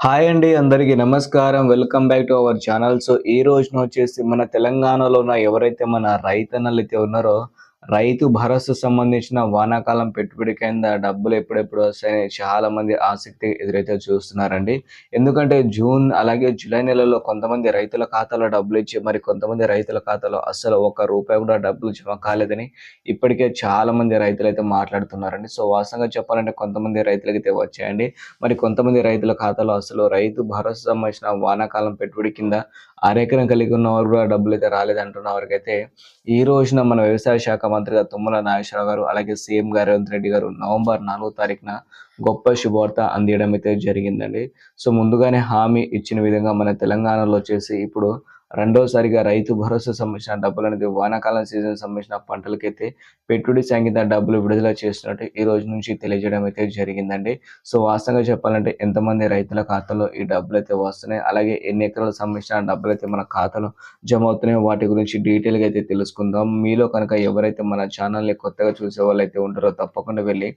Hi అండి అందరికీ నమస్కారం. Welcome back to our channel. So ఈ రోజున వచ్చేసి మన తెలంగాణలో ఉన్న ఎవరైతే మన రైతన్నలు అయితే ఉన్నారో రైతు భరోసా సంబంధించిన వానాకాలం పెట్టుబడి కింద డబ్బులు ఎప్పుడెప్పుడు వస్తాయని చాలా మంది ఆసక్తి ఎదురైతే చూస్తున్నారండి. ఎందుకంటే జూన్ అలాగే జూలై నెలలో కొంతమంది రైతుల ఖాతాలో డబ్బులు ఇచ్చి మరి కొంతమంది రైతుల ఖాతాలో అస్సలు ఒక రూపాయి కూడా డబ్బులు జమ కాలేదని ఇప్పటికే చాలా మంది రైతులు అయితే మాట్లాడుతున్నారండి. సో వాస్తవంగా చెప్పాలంటే కొంతమంది రైతులకైతే వచ్చాయండి. మరి కొంతమంది రైతుల ఖాతాలో అసలు రైతు భరోసా సంబంధించిన వానాకాలం పెట్టుబడి కింద అరెకరం కలిగి ఉన్న వారు కూడా డబ్బులు అయితే రాలేదంటున్న వారికైతే ఈ రోజున మన వ్యవసాయ శాఖ మంత్రిగా తుమ్మల నాగేశ్వరరావు గారు అలాగే సీఎం గారు రేవంత్ రెడ్డి గారు నవంబర్ నాలుగో తారీఖున గొప్ప శుభవార్త అందియడం అయితే జరిగిందండి. సో ముందుగానే హామీ ఇచ్చిన విధంగా మన తెలంగాణలో వచ్చేసి ఇప్పుడు రెండోసారిగా రైతు భరోసా సంబంధించిన డబ్బులు అనేది వానాకాలం సీజన్ సంబంధించిన పంటలకైతే పెట్టుబడి సంగీత డబ్బులు విడుదల చేస్తున్నట్టు ఈ రోజు నుంచి తెలియజేయడం అయితే జరిగిందండి. సో వాస్తవంగా చెప్పాలంటే ఎంతమంది రైతుల ఖాతాలో ఈ డబ్బులు అయితే వస్తున్నాయి అలాగే ఎన్ని ఎకరాలకు సంబంధించిన డబ్బులు అయితే మన ఖాతాలో జమ అవుతున్నాయో వాటి గురించి డీటెయిల్గా అయితే తెలుసుకుందాం. మీలో కనుక ఎవరైతే మన ఛానల్ని కొత్తగా చూసే వాళ్ళు అయితే ఉంటారో తప్పకుండా వెళ్ళి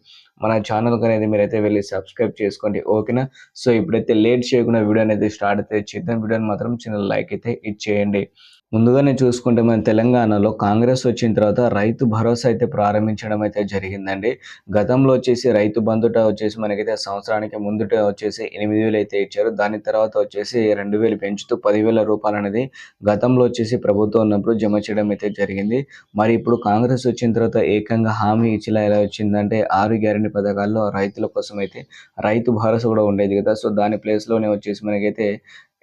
మన ఛానల్ అనేది మీరైతే వెళ్ళి సబ్స్క్రైబ్ చేసుకోండి. ఓకేనా? సో ఇప్పుడైతే లేట్ చేయకుండా వీడియో అనేది స్టార్ట్ అయితే చేద్దాం. వీడియోని మాత్రం చిన్న లైక్ అయితే చేయండి. ముందుగానే చూసుకుంటే మన తెలంగాణలో కాంగ్రెస్ వచ్చిన తర్వాత రైతు భరోసా అయితే ప్రారంభించడం అయితే జరిగిందండి. గతంలో వచ్చేసి రైతు బంధుట వచ్చేసి మనకైతే సంవత్సరానికి ముందుట వచ్చేసి ఎనిమిది వేలు అయితే ఇచ్చారు. దాని తర్వాత వచ్చేసి రెండు వేలు పెంచుతూ పదివేల రూపాయలు అనేది గతంలో వచ్చేసి ప్రభుత్వం ఉన్నప్పుడు జమ చేయడం అయితే జరిగింది. మరి ఇప్పుడు కాంగ్రెస్ వచ్చిన తర్వాత ఏకంగా హామీ ఇచ్చేలా ఎలా వచ్చిందంటే ఆరు గ్యారెంటీ పథకాల్లో రైతుల కోసం అయితే రైతు భరోసా కూడా ఉండేది కదా. సో దాని ప్లేస్లోనే వచ్చేసి మనకైతే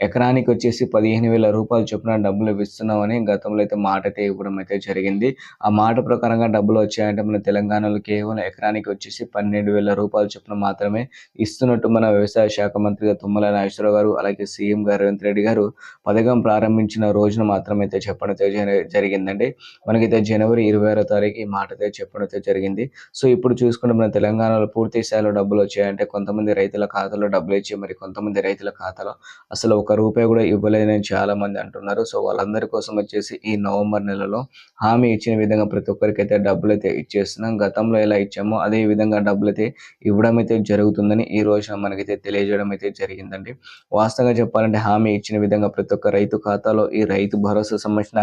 ఎకరానికి వచ్చేసి పదిహేను వేల రూపాయలు చొప్పున డబ్బులు ఇస్తున్నామని గతంలో అయితే మాట అయితే ఇవ్వడం అయితే జరిగింది. ఆ మాట ప్రకారంగా డబ్బులు వచ్చాయంటే మన తెలంగాణలో కేవలం ఎకరానికి వచ్చేసి పన్నెండు వేల రూపాయలు చొప్పున మాత్రమే ఇస్తున్నట్టు మన వ్యవసాయ శాఖ మంత్రిగా తుమ్మల నాగేశ్వరరావు గారు అలాగే సీఎం గారు రేవంత్ రెడ్డి గారు పథకం ప్రారంభించిన రోజున మాత్రం అయితే చెప్పడం అయితే జరిగిందండి. మనకైతే జనవరి ఇరవై ఆరో తారీఖు ఈ మాట అయితే చెప్పడం అయితే జరిగింది. సో ఇప్పుడు చూసుకుంటే మన తెలంగాణలో పూర్తి స్థాయిలో డబ్బులు వచ్చాయంటే కొంతమంది రైతుల ఖాతాలో డబ్బులు ఇచ్చి మరి కొంతమంది రైతుల ఖాతాలో అసలు ఒక రూపాయి కూడా ఇవ్వలేదని చాలా మంది అంటున్నారు. సో వాళ్ళందరూ కోసం వచ్చేసి ఈ నవంబర్ నెలలో హామీ ఇచ్చిన విధంగా ప్రతి ఒక్కరికి అయితే డబ్బులు అయితే ఇచ్చేస్తున్నాం. గతంలో ఎలా ఇచ్చామో అదే విధంగా డబ్బులు అయితే ఇవ్వడం అయితే జరుగుతుందని ఈ రోజున మనకైతే తెలియజేయడం అయితే జరిగిందండి. వాస్తవంగా చెప్పాలంటే హామీ ఇచ్చిన విధంగా ప్రతి ఒక్క రైతు ఖాతాలో ఈ రైతు భరోసా సంబంధించిన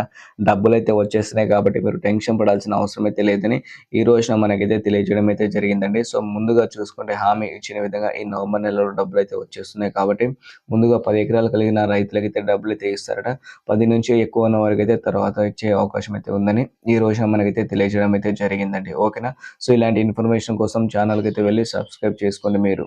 డబ్బులు అయితే వచ్చేస్తున్నాయి కాబట్టి మీరు టెన్షన్ పడాల్సిన అవసరం అయితే లేదని ఈ రోజున మనకైతే తెలియజేయడం అయితే జరిగిందండి. సో ముందుగా చూసుకుంటే హామీ ఇచ్చిన విధంగా ఈ నవంబర్ నెలలో డబ్బులు అయితే వచ్చేస్తున్నాయి కాబట్టి ముందుగా పది ఎకరాలు కలిగిన రైతులకి అయితే డబ్బులు అయితే ఇస్తారట. పది నుంచి ఎక్కువ ఉన్న వారికి అయితే తర్వాత ఇచ్చే అవకాశం అయితే ఉందని ఈ రోజు మనకైతే తెలియజేయడం అయితే జరిగిందండి. ఓకేనా? సో ఇలాంటి ఇన్ఫర్మేషన్ కోసం ఛానల్కి అయితే వెళ్ళి సబ్స్క్రైబ్ చేసుకోండి మీరు.